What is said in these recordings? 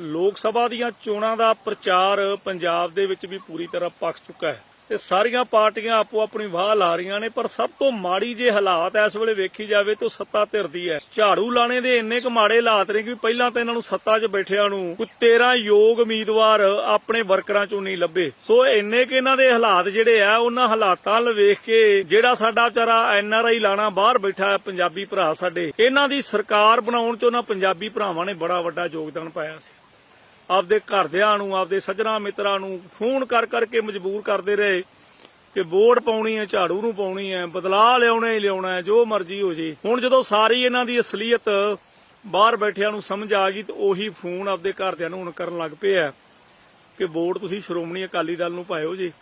ਲੋਕ ਸਭਾ ਦੀਆਂ ਚੋਣਾਂ ਦਾ ਪ੍ਰਚਾਰ ਪੰਜਾਬ ਦੇ ਵਿੱਚ ਵੀ ਪੂਰੀ ਤਰ੍ਹਾਂ ਪੱਕ ਚੁੱਕਾ ਹੈ ਤੇ ਸਾਰੀਆਂ ਪਾਰਟੀਆਂ ਆਪੋ ਆਪਣੀ ਵਾਹ ਲਾ ਰਹੀਆਂ ਨੇ, ਪਰ ਸਭ ਤੋਂ ਮਾੜੀ ਜੇ ਹਾਲਾਤ ਇਸ ਵੇਲੇ ਵੇਖੀ ਜਾਵੇ ਤਾਂ ਸੱਤਾ ਧਿਰਦੀ ਹੈ। ਝਾੜੂ ਲਾਣੇ ਦੇ ਇੰਨੇ ਕੁ ਮਾੜੇ ਹਾਲਾਤ ਨੇ ਕਿ ਪਹਿਲਾਂ ਤਾਂ ਇਹਨਾਂ ਨੂੰ ਸੱਤਾ 'ਚ ਬੈਠਿਆਂ ਨੂੰ ਕੋਈ 13 ਯੋਗ ਉਮੀਦਵਾਰ ਆਪਣੇ ਵਰਕਰਾਂ 'ਚੋਂ ਨਹੀਂ ਲੱਭੇ। ਸੋ ਇੰਨੇ ਕਿ ਇਹਨਾਂ ਦੇ ਹਾਲਾਤ ਜਿਹੜੇ ਆ, ਉਹਨਾਂ ਹਾਲਾਤਾਂ ਵੱਲ ਵੇਖ ਕੇ ਜਿਹੜਾ ਸਾਡਾ ਵਿਚਾਰਾ ਐਨ ਆਰ ਆਈ ਲਾਣਾ ਬਾਹਰ ਬੈਠਾ ਹੈ, ਪੰਜਾਬੀ ਭਰਾ ਸਾਡੇ, ਇਹਨਾਂ ਦੀ ਸਰਕਾਰ ਬਣਾਉਣ 'ਚ ਉਹਨਾਂ ਪੰਜਾਬੀ ਭਰਾਵਾਂ ਨੇ ਬੜਾ ਵੱਡਾ ਯੋਗਦਾਨ ਪਾਇਆ ਸੀ। ਆਪਦੇ ਘਰਦਿਆਂ ਨੂੰ, ਆਪਦੇ ਸੱਜਣਾ ਮਿੱਤਰਾਂ ਨੂੰ ਫੋਨ ਕਰ ਕਰਕੇ ਮਜਬੂਰ ਕਰਦੇ ਰਹੇ ਕਿ ਵੋਟ ਪਾਉਣੀ ਹੈ, ਝਾੜੂ ਨੂੰ ਪਾਉਣੀ ਹੈ, ਬਦਲਾਅ ਲਿਆਉਣਾ ਹੀ ਲਿਆਉਣਾ ਹੈ, ਜੋ ਮਰਜ਼ੀ ਹੋ ਜੇ। ਹੁਣ ਜਦੋਂ ਸਾਰੀ ਇਹਨਾਂ ਦੀ ਅਸਲੀਅਤ ਬਾਹਰ ਬੈਠਿਆਂ ਨੂੰ ਸਮਝ ਆ ਗਈ, ਤੇ ਉਹੀ ਫੋਨ ਆਪਦੇ ਘਰਦਿਆਂ ਨੂੰ ਹੁਣ ਕਰਨ ਲੱਗ ਪਏ ਆ ਕਿ ਵੋਟ ਤੁਸੀਂ ਸ਼੍ਰੋਮਣੀ ਅਕਾਲੀ ਦਲ ਨੂੰ ਪਾਇਓ ਜੀ।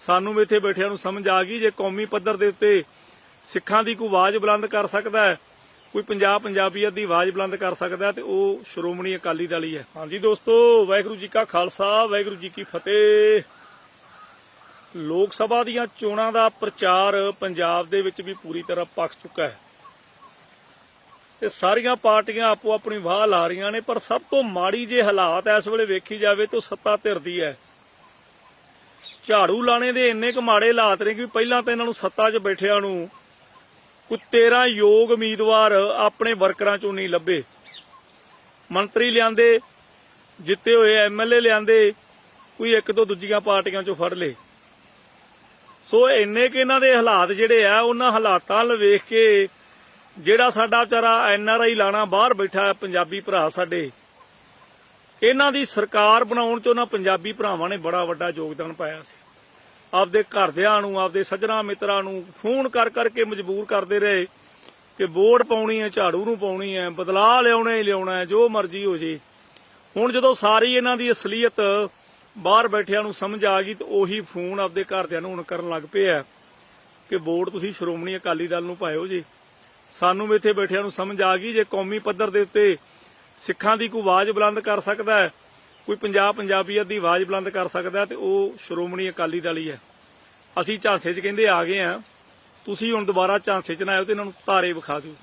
ਸਾਨੂੰ ਵੀ ਇੱਥੇ ਬੈਠਿਆਂ ਨੂੰ ਸਮਝ ਆ ਗਈ, ਜੇ ਕੌਮੀ ਪੱਧਰ ਦੇ ਉੱਤੇ ਸਿੱਖਾਂ ਦੀ ਕੋਈ ਆਵਾਜ਼ ਬੁਲੰਦ ਕਰ ਸਕਦਾ ਹੈ ਕੋਈ ਪੰਜਾਬ ਪੰਜਾਬੀਅਤ ਦੀ ਆਵਾਜ਼ ਬੁਲੰਦ ਕਰ ਸਕਦਾ ਤੇ ਉਹ ਸ਼੍ਰੋਮਣੀ ਅਕਾਲੀ ਦਲ ਹੀ ਹੈ। ਹਾਂਜੀ ਦੋਸਤੋ, ਵਾਹਿਗੁਰੂ ਜੀ ਕਾ ਖਾਲਸਾ, ਵਾਹਿਗੁਰੂ ਜੀ ਕੀ ਫਤਿਹ। ਲੋਕ ਸਭਾ ਦੀਆਂ ਚੋਣਾਂ ਦਾ ਪ੍ਰਚਾਰ ਪੰਜਾਬ ਦੇ ਵਿੱਚ ਵੀ ਪੂਰੀ ਤਰ੍ਹਾਂ ਪੱਕ ਚੁੱਕਾ ਹੈ। ਤੇ ਸਾਰੀਆਂ ਪਾਰਟੀਆਂ ਆਪੋ ਆਪਣੀ ਵਾਹ ਲਾ ਰਹੀਆਂ ਨੇ, ਪਰ ਸਭ ਤੋਂ ਮਾੜੀ ਜੇ ਹਾਲਾਤ ਇਸ ਵੇਲੇ ਵੇਖੀ ਜਾਵੇ ਤਾਂ ਸੱਤਾ ਧਿਰਦੀ ਹੈ। ਝਾੜੂ ਲਾਣੇ ਦੇ ਇੰਨੇ ਕੁ ਮਾੜੇ ਹਾਲਾਤ ਨੇ ਕਿ ਪਹਿਲਾਂ ਤਾਂ ਇਹਨਾਂ ਨੂੰ ਸੱਤਾ 'ਚ ਬੈਠਿਆਂ ਨੂੰ ਕੋਈ 13 ਯੋਗ ਉਮੀਦਵਾਰ ਆਪਣੇ ਵਰਕਰਾਂ 'ਚੋਂ ਨਹੀਂ ਲੱਭੇ। ਮੰਤਰੀ ਲਿਆਂਦੇ, ਜਿੱਤੇ ਹੋਏ ਐਮਐਲਏ ਲਿਆਂਦੇ, ਕੋਈ ਇੱਕ ਦੋ ਦੂਜੀਆਂ ਪਾਰਟੀਆਂ 'ਚੋਂ ਫੜ ਲਏ ਸੋ ਇੰਨੇ ਕਿ ਇਹਨਾਂ ਦੇ ਹਾਲਾਤ ਜਿਹੜੇ ਆ, ਉਹਨਾਂ ਹਾਲਾਤਾਂ ਵੱਲ ਵੇਖ ਕੇ ਜਿਹੜਾ ਸਾਡਾ ਵਿਚਾਰਾ ਐਨ ਆਰ ਆਈ ਲਾਣਾ ਬਾਹਰ ਬੈਠਾ ਹੈ, ਪੰਜਾਬੀ ਭਰਾ ਸਾਡੇ, ਇਹਨਾਂ ਦੀ ਸਰਕਾਰ ਬਣਾਉਣ 'ਚ ਉਹਨਾਂ ਪੰਜਾਬੀ ਭਰਾਵਾਂ ਨੇ ਬੜਾ ਵੱਡਾ ਯੋਗਦਾਨ ਪਾਇਆ ਸੀ। ਆਪਦੇ ਘਰਦਿਆਂ ਨੂੰ, ਆਪਦੇ ਸੱਜਣਾ ਮਿੱਤਰਾਂ ਨੂੰ ਫੋਨ ਕਰ ਕਰਕੇ ਮਜਬੂਰ ਕਰਦੇ ਰਹੇ ਕਿ ਵੋਟ ਪਾਉਣੀ ਹੈ, ਝਾੜੂ ਨੂੰ ਪਾਉਣੀ ਹੈ, ਬਦਲਾਅ ਲਿਆਉਣਾ ਹੀ ਲਿਆਉਣਾ ਜੋ ਮਰਜ਼ੀ ਹੋ ਜੇ। ਹੁਣ ਜਦੋਂ ਸਾਰੀ ਇਹਨਾਂ ਦੀ ਅਸਲੀਅਤ ਬਾਹਰ ਬੈਠਿਆਂ ਨੂੰ ਸਮਝ ਆ ਗਈ ਤੇ ਉਹੀ ਫੋਨ ਆਪਦੇ ਘਰਦਿਆਂ ਨੂੰ ਹੁਣ ਕਰਨ ਲੱਗ ਪਿਆ ਕਿ ਵੋਟ ਤੁਸੀਂ ਸ਼੍ਰੋਮਣੀ ਅਕਾਲੀ ਦਲ ਨੂੰ ਪਾਇਓ ਜੀ। ਸਾਨੂੰ ਵੀ ਇੱਥੇ ਬੈਠਿਆਂ ਨੂੰ ਸਮਝ ਆ ਗਈ, ਜੇ ਕੌਮੀ ਪੱਧਰ ਦੇ ਉੱਤੇ ਸਿੱਖਾਂ ਦੀ ਕੋਈ ਆਵਾਜ਼ ਬੁਲੰਦ ਕਰ ਸਕਦਾ ਹੈ ਕੋਈ ਪੰਜਾਬ ਪੰਜਾਬੀਅਤ ਦੀ ਆਵਾਜ਼ ਬੁਲੰਦ ਕਰ ਸਕਦਾ ਹੈ ਤੇ ਉਹ ਸ਼੍ਰੋਮਣੀ ਅਕਾਲੀ ਦਲ ਹੀ ਹੈ। ਅਸੀਂ ਝਾਂਸੇ 'ਚ ਕਹਿੰਦੇ ਆ ਗਏ ਆ ਤੁਸੀਂ ਹੁਣ ਦੁਬਾਰਾ ਝਾਂਸੇ 'ਚ ਨਾ ਆਇਓ ਤੇ ਇਹਨਾਂ ਨੂੰ ਧਾਰੇ ਵਿਖਾ ਦਿਓ।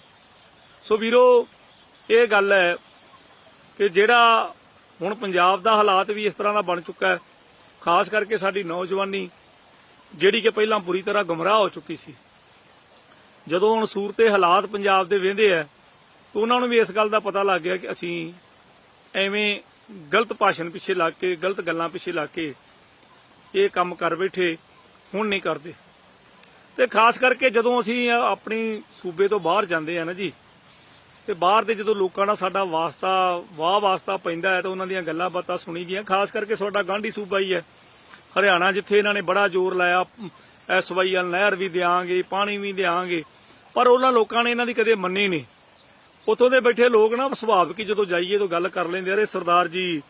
ਸੋ ਵੀਰੋ, ਇਹ ਗੱਲ ਹੈ ਕਿ ਜਿਹੜਾ ਹੁਣ ਪੰਜਾਬ ਦਾ ਹਾਲਾਤ ਵੀ ਇਸ ਤਰ੍ਹਾਂ ਦਾ ਬਣ ਚੁੱਕਾ ਹੈ, ਖਾਸ ਕਰਕੇ ਸਾਡੀ ਨੌਜਵਾਨੀ, ਜਿਹੜੀ ਕਿ ਪਹਿਲਾਂ ਪੂਰੀ ਤਰ੍ਹਾਂ ਗੁੰਮਰਾਹ ਹੋ ਚੁੱਕੀ ਸੀ। ਜਦੋਂ ਹੁਣ ਸੂਰਤੇ ਹਾਲਾਤ ਪੰਜਾਬ ਦੇ ਵੇਂਦੇ ਆ, ਤਾਂ ਉਹਨਾਂ ਨੂੰ ਵੀ ਇਸ ਗੱਲ ਦਾ ਪਤਾ ਲੱਗ ਗਿਆ ਕਿ ਅਸੀਂ ਐਵੇਂ ਗਲਤ ਭਾਸ਼ਣ ਪਿੱਛੇ ਲੱਗ ਕੇ, ਗਲਤ ਗੱਲਾਂ ਪਿੱਛੇ ਲੱਗ ਕੇ ਇਹ ਕੰਮ ਕਰ ਬੈਠੇ, ਹੁਣ ਨਹੀਂ ਕਰਦੇ। ਤੇ ਖਾਸ ਕਰਕੇ ਜਦੋਂ ਅਸੀਂ ਆਪਣੀ ਸੂਬੇ ਤੋਂ ਬਾਹਰ ਜਾਂਦੇ ਆ ਨਾ ਜੀ, ਤੇ ਬਾਹਰ ਦੇ ਜਦੋਂ ਲੋਕਾਂ ਨਾਲ ਸਾਡਾ ਵਾਸਤਾ, ਵਾਹ ਵਾਸਤਾ ਪੈਂਦਾ ਹੈ ਤਾਂ ਉਹਨਾਂ ਦੀਆਂ ਗੱਲਾਂ ਬਾਤਾਂ ਸੁਣੀ ਗਈਆਂ। ਖਾਸ ਕਰਕੇ ਸਾਡਾ ਗਾਂਢੀ ਸੂਬਾ ਹੀ ਹੈ। ਹਰਿਆਣਾ ਜਿੱਥੇ ਇਹਨਾਂ ਨੇ ਬੜਾ ਜ਼ੋਰ ਲਾਇਆ ਐਸਵਾਈਐਲ ਨਹਿਰ ਵੀ ਦਿਆਂਗੇ, ਪਾਣੀ ਵੀ ਦਿਆਂਗੇ, ਪਰ ਉਹਨਾਂ ਲੋਕਾਂ ਨੇ ਇਹਨਾਂ ਦੀ ਕਦੇ ਮੰਨੀ ਨਹੀਂ। ਉਥੋਂ ਦੇ ਬੈਠੇ ਲੋਕ ਨਾ ਸੁਭਾਵਿਕ ਹੀ ਜਦੋਂ ਜਾਈਏ ਤਾਂ ਗੱਲ ਕਰ ਲੈਂਦੇ ਅਰੇ ਸਰਦਾਰ ਜੀ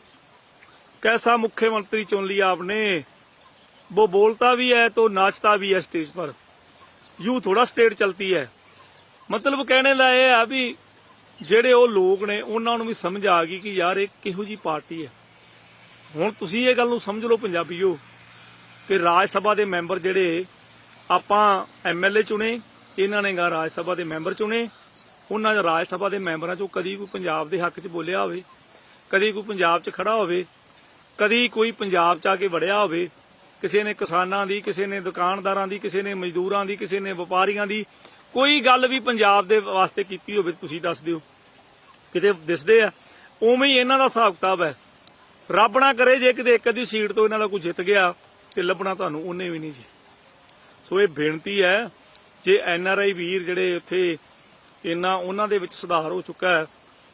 कैसा मुख्यमंत्री चुन लिया आपने वो बोलता भी है तो नाचता भी है स्टेज पर यूं थोड़ा स्टेट चलती है ਮਤਲਬ ਕਹਿਣੇ ਦਾ ਇਹ ਆ ਵੀ ਜਿਹੜੇ ਉਹ ਲੋਕ ਨੇ ਉਹਨਾਂ ਨੂੰ ਵੀ ਸਮਝ ਆ ਗਈ ਕਿ ਯਾਰ ਇਹ ਕਿਹੋ ਜੀ ਪਾਰਟੀ ਹੈ ਹੁਣ ਤੁਸੀਂ ਇਹ ਗੱਲ ਨੂੰ ਸਮਝ ਲਓ ਪੰਜਾਬੀਓ ਕਿ ਰਾਜ ਸਭਾ ਦੇ ਮੈਂਬਰ ਜਿਹੜੇ ਆਪਾਂ ਐਮਐਲਏ ਚੁਣੇ ਇਹਨਾਂ ਨੇ ਗਾ ਰਾਜ ਸਭਾ ਦੇ ਮੈਂਬਰ ਚੁਣੇ ਉਹਨਾਂ ਰਾਜ ਸਭਾ ਦੇ ਮੈਂਬਰਾਂ ਚੋਂ ਕਦੀ ਕੋਈ ਪੰਜਾਬ ਦੇ ਹੱਕ 'ਚ ਬੋਲਿਆ ਹੋਵੇ, ਕਦੀ ਕੋਈ ਪੰਜਾਬ 'ਚ ਖੜਾ ਹੋਵੇ, ਕਦੀ ਕੋਈ ਪੰਜਾਬ 'ਚ ਆ ਕੇ ਵੜਿਆ ਹੋਵੇ, ਕਿਸੇ ਨੇ ਕਿਸਾਨਾਂ ਦੀ, ਕਿਸੇ ਨੇ ਦੁਕਾਨਦਾਰਾਂ ਦੀ, ਕਿਸੇ ਨੇ ਮਜ਼ਦੂਰਾਂ ਦੀ, ਕਿਸੇ ਨੇ ਵਪਾਰੀਆਂ ਦੀ ਕੋਈ ਗੱਲ ਵੀ ਪੰਜਾਬ ਦੇ ਵਾਸਤੇ ਕੀਤੀ ਹੋਵੇ ਤੁਸੀਂ ਦੱਸ ਦਿਓ। ਕਿਤੇ ਦਿਸਦੇ ਆ? ਉਵੇਂ ਹੀ ਇਹਨਾਂ ਦਾ ਹਿਸਾਬ ਕਿਤਾਬ ਹੈ। ਰੱਬ ਨਾ ਕਰੇ ਜੇ ਕਿਤੇ ਇੱਕ ਅੱਧੀ ਸੀਟ ਤੋਂ ਇਹਨਾਂ ਦਾ ਕੋਈ ਜਿੱਤ ਗਿਆ ਤੇ ਲੱਭਣਾ ਤੁਹਾਨੂੰ ਉਹਨੇ ਵੀ ਨਹੀਂ ਜੀ। ਸੋ ਇਹ ਬੇਨਤੀ ਹੈ, ਜੇ ਐਨ ਆਰ ਆਈ ਵੀਰ ਜਿਹੜੇ ਉੱਥੇ ਇੰਨਾ ਉਹਨਾਂ ਦੇ ਵਿੱਚ ਸੁਧਾਰ ਹੋ ਚੁੱਕਾ ਹੈ,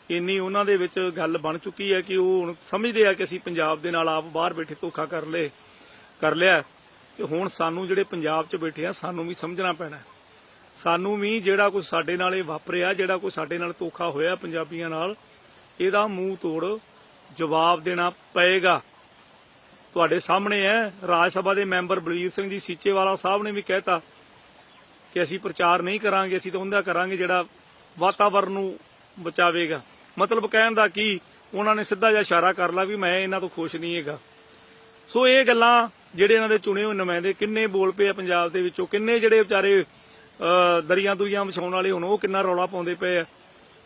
ਇੰਨੀ ਉਹਨਾਂ ਦੇ ਵਿੱਚ ਗੱਲ ਬਣ ਚੁੱਕੀ ਹੈ ਕਿ ਉਹ ਹੁਣ ਸਮਝਦੇ ਆ ਕਿ ਅਸੀਂ ਪੰਜਾਬ ਦੇ ਨਾਲ ਆਪ ਬਾਹਰ ਬੈਠੇ ਧੋਖਾ ਕਰ ਲਏ, ਕਰ ਲਿਆ ਤੇ ਹੁਣ ਸਾਨੂੰ ਜਿਹੜੇ ਪੰਜਾਬ 'ਚ ਬੈਠੇ ਆ, ਸਾਨੂੰ ਵੀ ਸਮਝਣਾ ਪੈਣਾ ਸਾਨੂੰ ਵੀ ਜਿਹੜਾ ਕੁਝ ਸਾਡੇ ਨਾਲ ਇਹ ਵਾਪਰਿਆ, ਜਿਹੜਾ ਕੁਝ ਸਾਡੇ ਨਾਲ ਧੋਖਾ ਹੋਇਆ ਪੰਜਾਬੀਆਂ ਨਾਲ, ਇਹਦਾ ਮੂੰਹ ਤੋੜ ਜਵਾਬ ਦੇਣਾ ਪਏਗਾ। ਤੁਹਾਡੇ ਸਾਹਮਣੇ ਹੈ, ਰਾਜ ਸਭਾ ਦੇ ਮੈਂਬਰ ਬਲਵੀਰ ਸਿੰਘ ਜੀ ਸੀਚੇਵਾਲਾ ਸਾਹਿਬ ਨੇ ਵੀ ਕਹਿਤਾ ਕਿ ਅਸੀਂ ਪ੍ਰਚਾਰ ਨਹੀਂ ਕਰਾਂਗੇ, ਅਸੀਂ ਤਾਂ ਉਹਦਾ ਕਰਾਂਗੇ ਜਿਹੜਾ ਵਾਤਾਵਰਨ ਨੂੰ ਬਚਾਵੇਗਾ। ਮਤਲਬ ਕਹਿਣ ਦਾ ਕੀ, ਉਹਨਾਂ ਨੇ ਸਿੱਧਾ ਜਿਹਾ ਇਸ਼ਾਰਾ ਕਰ ਲਾ ਵੀ ਮੈਂ ਇਹਨਾਂ ਤੋਂ ਖੁਸ਼ ਨਹੀਂ ਹੈਗਾ। ਸੋ ਇਹ ਗੱਲਾਂ ਜਿਹੜੇ ਇਹਨਾਂ ਦੇ ਚੁਣੇ ਹੋਏ ਨੁਮਾਇੰਦੇ ਕਿੰਨੇ ਬੋਲ ਪਏ ਆ ਪੰਜਾਬ ਦੇ ਵਿੱਚੋਂ, ਕਿੰਨੇ ਜਿਹੜੇ ਵਿਚਾਰੇ ਦਰੀਆਂ ਦੁਰੀਆਂ ਵਿਛਾਉਣ ਵਾਲੇ ਹੁਣ ਉਹ ਕਿੰਨਾ ਰੌਲਾ ਪਾਉਂਦੇ ਪਏ ਆ।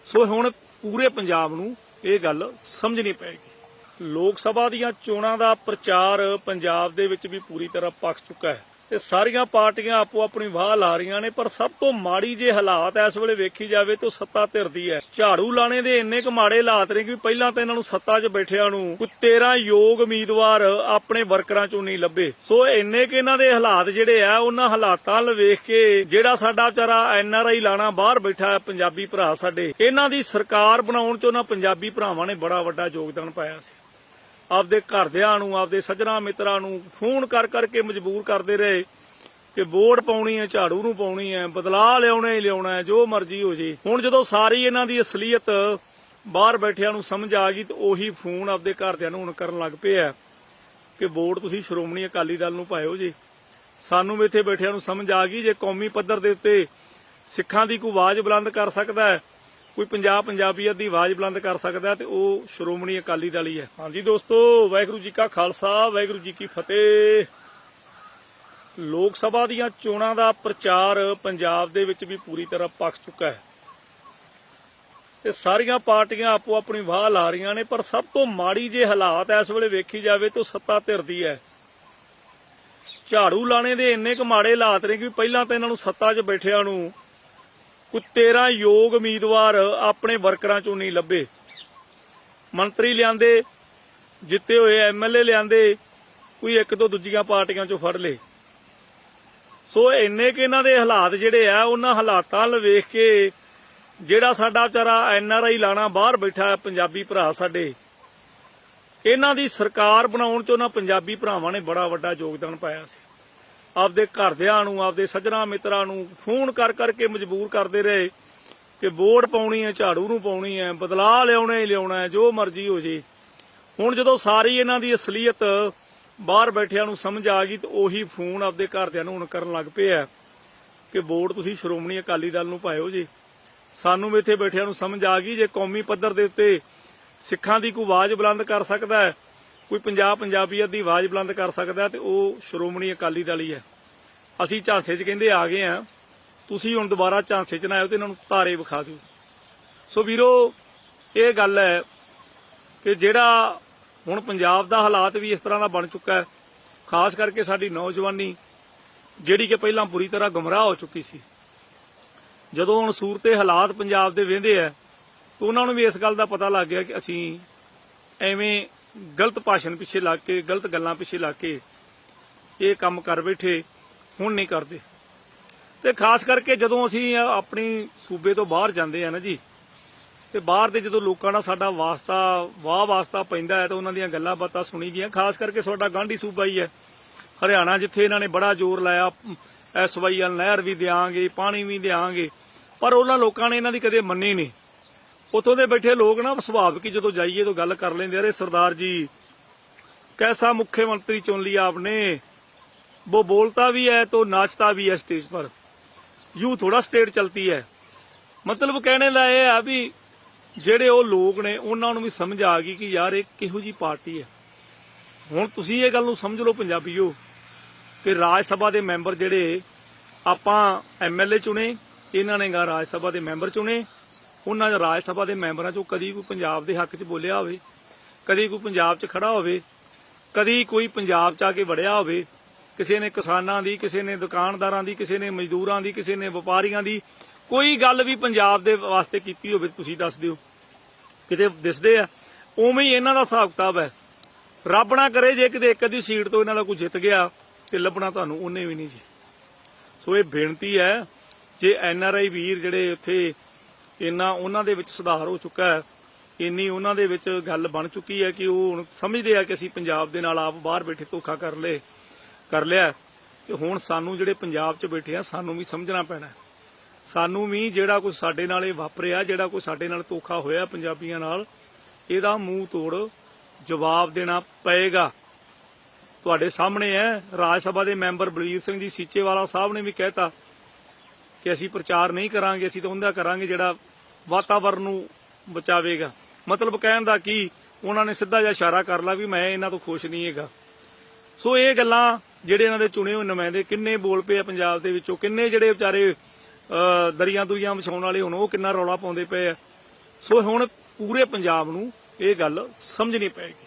ਸੋ ਹੁਣ ਪੂਰੇ ਪੰਜਾਬ ਨੂੰ ਇਹ ਗੱਲ ਸਮਝਣੀ ਪਏਗੀ। ਲੋਕ ਸਭਾ ਦੀਆਂ ਚੋਣਾਂ ਦਾ ਪ੍ਰਚਾਰ ਪੰਜਾਬ ਦੇ ਵਿੱਚ ਵੀ ਪੂਰੀ ਤਰ੍ਹਾਂ ਪੱਕ ਚੁੱਕਾ ਹੈ। ਤੇ ਸਾਰੀਆਂ ਪਾਰਟੀਆਂ ਆਪੋ ਆਪਣੀ ਵਾਹ ਲਾ ਰਹੀਆਂ ਨੇ, ਪਰ ਸਭ ਤੋਂ ਮਾੜੀ ਜੇ ਹਾਲਾਤ ਇਸ ਵੇਲੇ ਵੇਖੀ ਜਾਵੇ ਤਾਂ ਸੱਤਾ ਧਿਰਦੀ ਹੈ ਝਾੜੂ ਲਾਣੇ ਦੇ ਇੰਨੇ ਕੁ ਮਾੜੇ ਹਾਲਾਤ ਨੇ ਕਿ ਪਹਿਲਾਂ ਤਾਂ ਇਹਨਾਂ ਨੂੰ ਸੱਤਾ 'ਚ ਬੈਠਿਆਂ ਨੂੰ ਕੋਈ 13 ਯੋਗ ਉਮੀਦਵਾਰ ਆਪਣੇ ਵਰਕਰਾਂ 'ਚੋਂ ਨਹੀਂ ਲੱਭੇ। ਸੋ ਇੰਨੇ ਕਿ ਇਹਨਾਂ ਦੇ ਹਾਲਾਤ ਜਿਹੜੇ ਆ ਉਹਨਾਂ ਹਾਲਾਤਾਂ ਵੱਲ ਵੇਖ ਕੇ ਜਿਹੜਾ ਸਾਡਾ ਵਿਚਾਰਾ ਐਨ ਆਰ ਆਈ ਲਾਣਾ ਬਾਹਰ ਬੈਠਾ ਹੈ ਪੰਜਾਬੀ ਭਰਾ ਸਾਡੇ, ਇਹਨਾਂ ਦੀ ਸਰਕਾਰ ਬਣਾਉਣ 'ਚ ਉਹਨਾਂ ਪੰਜਾਬੀ ਭਰਾਵਾਂ ਨੇ ਬੜਾ ਵੱਡਾ ਯੋਗਦਾਨ ਪਾਇਆ ਸੀ। ਆਪਦੇ ਘਰਦਿਆਂ ਨੂੰ, ਆਪਦੇ ਸੱਜਣਾ ਮਿੱਤਰਾਂ ਨੂੰ ਫੋਨ ਕਰ ਕਰਕੇ ਮਜਬੂਰ ਕਰਦੇ ਰਹੇ ਕਿ ਵੋਟ ਪਾਉਣੀ ਹੈ, ਝਾੜੂ ਨੂੰ ਪਾਉਣੀ ਹੈ, ਬਦਲਾਅ ਲਿਆਉਣਾ ਹੀ ਲਿਆਉਣਾ ਹੈ, ਜੋ ਮਰਜ਼ੀ ਹੋ ਜੇ। ਹੁਣ ਜਦੋਂ ਸਾਰੀ ਇਹਨਾਂ ਦੀ ਅਸਲੀਅਤ ਬਾਹਰ ਬੈਠਿਆਂ ਨੂੰ ਸਮਝ ਆ ਗਈ, ਤਾਂ ਉਹੀ ਫੋਨ ਆਪਦੇ ਘਰਦਿਆਂ ਨੂੰ ਹੁਣ ਕਰਨ ਲੱਗ ਪਏ ਆ ਕਿ ਵੋਟ ਤੁਸੀਂ ਸ਼੍ਰੋਮਣੀ ਅਕਾਲੀ ਦਲ ਨੂੰ ਪਾਇਓ ਜੀ। ਸਾਨੂੰ ਵੀ ਇੱਥੇ ਬੈਠਿਆਂ ਨੂੰ ਸਮਝ ਆ ਗਈ, ਜੇ ਕੌਮੀ ਪੱਧਰ ਦੇ ਉੱਤੇ ਸਿੱਖਾਂ ਦੀ ਕੋਈ ਆਵਾਜ਼ ਬੁਲੰਦ ਕਰ ਸਕਦਾ ਹੈ ਕੋਈ ਪੰਜਾਬ ਪੰਜਾਬੀਅਤ ਦੀ ਆਵਾਜ਼ ਬੁਲੰਦ ਕਰ ਸਕਦਾ ਤੇ ਉਹ ਸ਼੍ਰੋਮਣੀ ਅਕਾਲੀ ਦਲ ਹੀ ਹੈ। ਹਾਂਜੀ ਦੋਸਤੋ, ਵਾਹਿਗੁਰੂ ਜੀ ਕਾ ਖਾਲਸਾ, ਵਾਹਿਗੁਰੂ ਜੀ ਕੀ ਫਤਿਹ। ਲੋਕ ਸਭਾ ਦੀਆਂ ਚੋਣਾਂ ਦਾ ਪ੍ਰਚਾਰ ਪੰਜਾਬ ਦੇ ਵਿੱਚ ਵੀ ਪੂਰੀ ਤਰ੍ਹਾਂ ਪੱਕ ਚੁੱਕਾ ਹੈ। ਤੇ ਸਾਰੀਆਂ ਪਾਰਟੀਆਂ ਆਪੋ ਆਪਣੀ ਵਾਹ ਲਾ ਰਹੀਆਂ ਨੇ, ਪਰ ਸਭ ਤੋਂ ਮਾੜੀ ਜੇ ਹਾਲਾਤ ਇਸ ਵੇਲੇ ਵੇਖੀ ਜਾਵੇ ਤਾਂ ਸੱਤਾ ਧਿਰਦੀ ਹੈ। ਝਾੜੂ ਲਾਣੇ ਦੇ ਇੰਨੇ ਕੁ ਮਾੜੇ ਹਾਲਾਤ ਨੇ ਕਿ ਪਹਿਲਾਂ ਤਾਂ ਇਹਨਾਂ ਨੂੰ ਸੱਤਾ 'ਚ ਬੈਠਿਆਂ ਨੂੰ ਕੋਈ 13 ਯੋਗ ਉਮੀਦਵਾਰ ਆਪਣੇ ਵਰਕਰਾਂ 'ਚੋਂ ਨਹੀਂ ਲੱਭੇ। ਮੰਤਰੀ ਲਿਆਂਦੇ, ਜਿੱਤੇ ਹੋਏ ਐਮਐਲਏ ਲਿਆਂਦੇ, ਕੋਈ ਇੱਕ ਤੋਂ ਦੂਜੀਆਂ ਪਾਰਟੀਆਂ 'ਚੋਂ ਫੜ ਲਏ। ਸੋ ਇੰਨੇ ਕਿ ਇਹਨਾਂ ਦੇ ਹਾਲਾਤ ਜਿਹੜੇ ਆ, ਉਹਨਾਂ ਹਾਲਾਤਾਂ ਵੱਲ ਵੇਖ ਕੇ ਜਿਹੜਾ ਸਾਡਾ ਵਿਚਾਰਾ ਐਨ ਆਰ ਆਈ ਲਾਣਾ ਬਾਹਰ ਬੈਠਾ ਪੰਜਾਬੀ ਭਰਾ ਸਾਡੇ, ਇਹਨਾਂ ਦੀ ਸਰਕਾਰ ਬਣਾਉਣ 'ਚ ਉਹਨਾਂ ਪੰਜਾਬੀ ਭਰਾਵਾਂ ਨੇ ਬੜਾ ਵੱਡਾ ਯੋਗਦਾਨ ਪਾਇਆ ਸੀ। ਆਪਦੇ ਘਰਦਿਆਂ ਨੂੰ, ਆਪਦੇ ਸੱਜਣਾ ਮਿੱਤਰਾਂ ਨੂੰ ਫੋਨ ਕਰ ਕਰਕੇ ਮਜਬੂਰ ਕਰਦੇ ਰਹੇ ਕਿ ਵੋਟ ਪਾਉਣੀ ਹੈ, ਝਾੜੂ ਨੂੰ ਪਾਉਣੀ ਹੈ, ਬਦਲਾਅ ਲਿਆਉਣਾ ਹੀ ਲਿਆਉਣਾ ਹੈ, ਜੋ ਮਰਜ਼ੀ ਹੋ ਜੇ। ਹੁਣ ਜਦੋਂ ਸਾਰੀ ਇਹਨਾਂ ਦੀ ਅਸਲੀਅਤ ਬਾਹਰ ਬੈਠਿਆਂ ਨੂੰ ਸਮਝ ਆ ਗਈ ਤਾਂ ਉਹੀ ਫੋਨ ਆਪਦੇ ਘਰਦਿਆਂ ਨੂੰ ਹੁਣ ਕਰਨ ਲੱਗ ਪਏ ਆ ਕਿ ਵੋਟ ਤੁਸੀਂ ਸ਼੍ਰੋਮਣੀ ਅਕਾਲੀ ਦਲ ਨੂੰ ਪਾਇਓ ਜੀ। ਸਾਨੂੰ ਵੀ ਇੱਥੇ ਬੈਠਿਆਂ ਨੂੰ ਸਮਝ ਆ ਗਈ, ਜੇ ਕੌਮੀ ਪੱਧਰ ਦੇ ਉੱਤੇ ਸਿੱਖਾਂ ਦੀ ਕੋਈ ਆਵਾਜ਼ ਬੁਲੰਦ ਕਰ ਸਕਦਾ ਹੈ ਕੋਈ ਪੰਜਾਬ ਪੰਜਾਬੀਅਤ ਦੀ ਆਵਾਜ਼ ਬੁਲੰਦ ਕਰ ਸਕਦਾ ਹੈ ਤੇ ਉਹ ਸ਼੍ਰੋਮਣੀ ਅਕਾਲੀ ਦਲ ਹੀ ਹੈ। ਅਸੀਂ ਝਾਂਸੇ 'ਚ ਕਹਿੰਦੇ ਆ ਗਏ ਆ ਤੁਸੀਂ ਹੁਣ ਦੁਬਾਰਾ ਝਾਂਸੇ 'ਚ ਨਾ ਆਇਓ ਤੇ ਇਹਨਾਂ ਨੂੰ ਤਾਰੇ ਵਿਖਾ ਦਿਓ। ਸੋ ਵੀਰੋ, ਇਹ ਗੱਲ ਹੈ ਕਿ ਜਿਹੜਾ ਹੁਣ ਪੰਜਾਬ ਦਾ ਹਾਲਾਤ ਵੀ ਇਸ ਤਰ੍ਹਾਂ ਦਾ ਬਣ ਚੁੱਕਾ ਹੈ, ਖਾਸ ਕਰਕੇ ਸਾਡੀ ਨੌਜਵਾਨੀ, ਜਿਹੜੀ ਕਿ ਪਹਿਲਾਂ ਬੁਰੀ ਤਰ੍ਹਾਂ ਗੁੰਮਰਾਹ ਹੋ ਚੁੱਕੀ ਸੀ। ਜਦੋਂ ਹੁਣ ਸੂਰਤੇ ਹਾਲਾਤ ਪੰਜਾਬ ਦੇ ਵੇਂਦੇ ਆ ਤਾਂ ਉਹਨਾਂ ਨੂੰ ਵੀ ਇਸ ਗੱਲ ਦਾ ਪਤਾ ਲੱਗ ਗਿਆ ਕਿ ਅਸੀਂ ਐਵੇਂ ਗਲਤ ਭਾਸ਼ਣ ਪਿੱਛੇ ਲੱਗ ਕੇ, ਗਲਤ ਗੱਲਾਂ ਪਿੱਛੇ ਲੱਗ ਕੇ ਇਹ ਕੰਮ ਕਰ ਬੈਠੇ, ਹੁਣ ਨਹੀਂ ਕਰਦੇ। ਤੇ ਖਾਸ ਕਰਕੇ ਜਦੋਂ ਅਸੀਂ ਆਪਣੀ ਸੂਬੇ ਤੋਂ ਬਾਹਰ ਜਾਂਦੇ ਆ ਨਾ ਜੀ, ਤੇ ਬਾਹਰ ਦੇ ਜਦੋਂ ਲੋਕਾਂ ਨਾਲ ਸਾਡਾ ਵਾਸਤਾ ਵਾਹ ਵਾਸਤਾ ਪੈਂਦਾ ਹੈ, ਤਾਂ ਉਹਨਾਂ ਦੀਆਂ ਗੱਲਾਂ ਬਾਤਾਂ ਸੁਣੀ ਗਈਆਂ। ਖਾਸ ਕਰਕੇ ਸਾਡਾ ਗਾਂਢੀ ਸੂਬਾ ਹੀ ਹੈ। ਹਰਿਆਣਾ ਜਿੱਥੇ ਇਹਨਾਂ ਨੇ ਬੜਾ ਜ਼ੋਰ ਲਾਇਆ ਐਸਵਾਈਐਲ ਨਹਿਰ ਵੀ ਦਿਆਂਗੇ, ਪਾਣੀ ਵੀ ਦਿਆਂਗੇ, ਪਰ ਉਹਨਾਂ ਲੋਕਾਂ ਨੇ ਇਹਨਾਂ ਦੀ ਕਦੇ ਮੰਨੀ ਨਹੀਂ। ਉਥੋਂ ਦੇ ਬੈਠੇ ਲੋਕ ਨਾ ਸੁਭਾਵਿਕ ਹੀ ਜਦੋਂ ਜਾਈਏ ਤਾਂ ਗੱਲ ਕਰ ਲੈਂਦੇ ਅਰੇ ਸਰਦਾਰ ਜੀ कैसा मुख्यमंत्री चुन लिया आपने वो बोलता भी है तो नाचता भी है स्टेज पर यूं थोड़ा स्टेट चलती है ਮਤਲਬ ਕਹਿਣੇ ਦਾ ਇਹ ਆ ਵੀ ਜਿਹੜੇ ਉਹ ਲੋਕ ਨੇ ਉਹਨਾਂ ਨੂੰ ਵੀ ਸਮਝ ਆ ਗਈ ਕਿ ਯਾਰ ਇਹ ਕਿਹੋ ਜੀ ਪਾਰਟੀ ਹੈ ਹੁਣ ਤੁਸੀਂ ਇਹ ਗੱਲ ਨੂੰ ਸਮਝ ਲਓ ਪੰਜਾਬੀਓ ਕਿ ਰਾਜ ਸਭਾ ਦੇ ਮੈਂਬਰ ਜਿਹੜੇ ਆਪਾਂ ਐਮਐਲਏ ਚੁਣੇ ਇਹਨਾਂ ਨੇ ਗਾ ਰਾਜ ਸਭਾ ਦੇ ਮੈਂਬਰ ਚੁਣੇ ਉਹਨਾਂ ਦੇ ਰਾਜ ਸਭਾ ਦੇ ਮੈਂਬਰਾਂ ਚੋਂ ਕਦੀ ਕੋਈ ਪੰਜਾਬ ਦੇ ਹੱਕ 'ਚ ਬੋਲਿਆ ਹੋਵੇ, ਕਦੀ ਕੋਈ ਪੰਜਾਬ 'ਚ ਖੜਾ ਹੋਵੇ, ਕਦੀ ਕੋਈ ਪੰਜਾਬ 'ਚ ਆ ਕੇ ਵੜਿਆ ਹੋਵੇ, ਕਿਸੇ ਨੇ ਕਿਸਾਨਾਂ ਦੀ, ਕਿਸੇ ਨੇ ਦੁਕਾਨਦਾਰਾਂ ਦੀ, ਕਿਸੇ ਨੇ ਮਜ਼ਦੂਰਾਂ ਦੀ, ਕਿਸੇ ਨੇ ਵਪਾਰੀਆਂ ਦੀ ਕੋਈ ਗੱਲ ਵੀ ਪੰਜਾਬ ਦੇ ਵਾਸਤੇ ਕੀਤੀ ਹੋਵੇ ਤੁਸੀਂ ਦੱਸ ਦਿਓ। ਕਿਤੇ ਦਿਸਦੇ ਆ? ਉਵੇਂ ਹੀ ਇਹਨਾਂ ਦਾ ਹਿਸਾਬ ਕਿਤਾਬ ਹੈ। ਰੱਬ ਨਾ ਕਰੇ ਜੇ ਕਿਤੇ ਇੱਕ ਅੱਧੀ ਸੀਟ ਤੋਂ ਇਹਨਾਂ ਦਾ ਕੋਈ ਜਿੱਤ ਗਿਆ ਤੇ ਲੱਭਣਾ ਤੁਹਾਨੂੰ ਉਹਨੇ ਵੀ ਨਹੀਂ ਜੀ। ਸੋ ਇਹ ਬੇਨਤੀ ਹੈ, ਜੇ ਐਨ ਆਰ ਆਈ ਵੀਰ ਜਿਹੜੇ ਉੱਥੇ ਇੰਨਾ ਉਹਨਾਂ ਦੇ ਵਿੱਚ ਸੁਧਾਰ ਹੋ ਚੁੱਕਾ ਹੈ, ਇੰਨੀ ਉਹਨਾਂ ਦੇ ਵਿੱਚ ਗੱਲ ਬਣ ਚੁੱਕੀ ਹੈ ਕਿ ਉਹ ਹੁਣ ਸਮਝਦੇ ਆ ਕਿ ਅਸੀਂ ਪੰਜਾਬ ਦੇ ਨਾਲ ਆਪ ਬਾਹਰ ਬੈਠੇ ਧੋਖਾ ਕਰ ਲਏ, ਕਰ ਲਿਆ ਤੇ ਹੁਣ ਸਾਨੂੰ ਜਿਹੜੇ ਪੰਜਾਬ 'ਚ ਬੈਠੇ ਆ, ਸਾਨੂੰ ਵੀ ਸਮਝਣਾ ਪੈਣਾ ਸਾਨੂੰ ਵੀ ਜਿਹੜਾ ਕੁਝ ਸਾਡੇ ਨਾਲ ਇਹ ਵਾਪਰਿਆ, ਜਿਹੜਾ ਕੋਈ ਸਾਡੇ ਨਾਲ ਧੋਖਾ ਹੋਇਆ ਪੰਜਾਬੀਆਂ ਨਾਲ, ਇਹਦਾ ਮੂੰਹ ਤੋੜ ਜਵਾਬ ਦੇਣਾ ਪਏਗਾ। ਤੁਹਾਡੇ ਸਾਹਮਣੇ ਹੈ, ਰਾਜ ਸਭਾ ਦੇ ਮੈਂਬਰ ਬਲਵੀਰ ਸਿੰਘ ਜੀ ਸੀਚੇਵਾਲਾ ਸਾਹਿਬ ਨੇ ਵੀ ਕਹਿਤਾ ਕਿ ਅਸੀਂ ਪ੍ਰਚਾਰ ਨਹੀਂ ਕਰਾਂਗੇ, ਅਸੀਂ ਤਾਂ ਉਹਦਾ ਕਰਾਂਗੇ ਜਿਹੜਾ ਵਾਤਾਵਰਨ ਨੂੰ ਬਚਾਵੇਗਾ। ਮਤਲਬ ਕਹਿਣ ਦਾ ਕੀ, ਉਹਨਾਂ ਨੇ ਸਿੱਧਾ ਜਿਹਾ ਇਸ਼ਾਰਾ ਕਰ ਲਾ ਵੀ ਮੈਂ ਇਹਨਾਂ ਤੋਂ ਖੁਸ਼ ਨਹੀਂ ਹੈਗਾ। ਸੋ ਇਹ ਗੱਲਾਂ ਜਿਹੜੇ ਇਹਨਾਂ ਦੇ ਚੁਣੇ ਹੋਏ ਨੁਮਾਇੰਦੇ ਕਿੰਨੇ ਬੋਲ ਪਏ ਆ ਪੰਜਾਬ ਦੇ ਵਿੱਚੋਂ, ਕਿੰਨੇ ਜਿਹੜੇ ਵਿਚਾਰੇ ਦਰੀਆਂ ਦੁਰੀਆਂ ਵਿਛਾਉਣ ਵਾਲੇ ਹੁਣ ਉਹ ਕਿੰਨਾ ਰੌਲਾ ਪਾਉਂਦੇ ਪਏ ਆ। ਸੋ ਹੁਣ ਪੂਰੇ ਪੰਜਾਬ ਨੂੰ ਇਹ ਗੱਲ ਸਮਝਣੀ ਪਏਗੀ।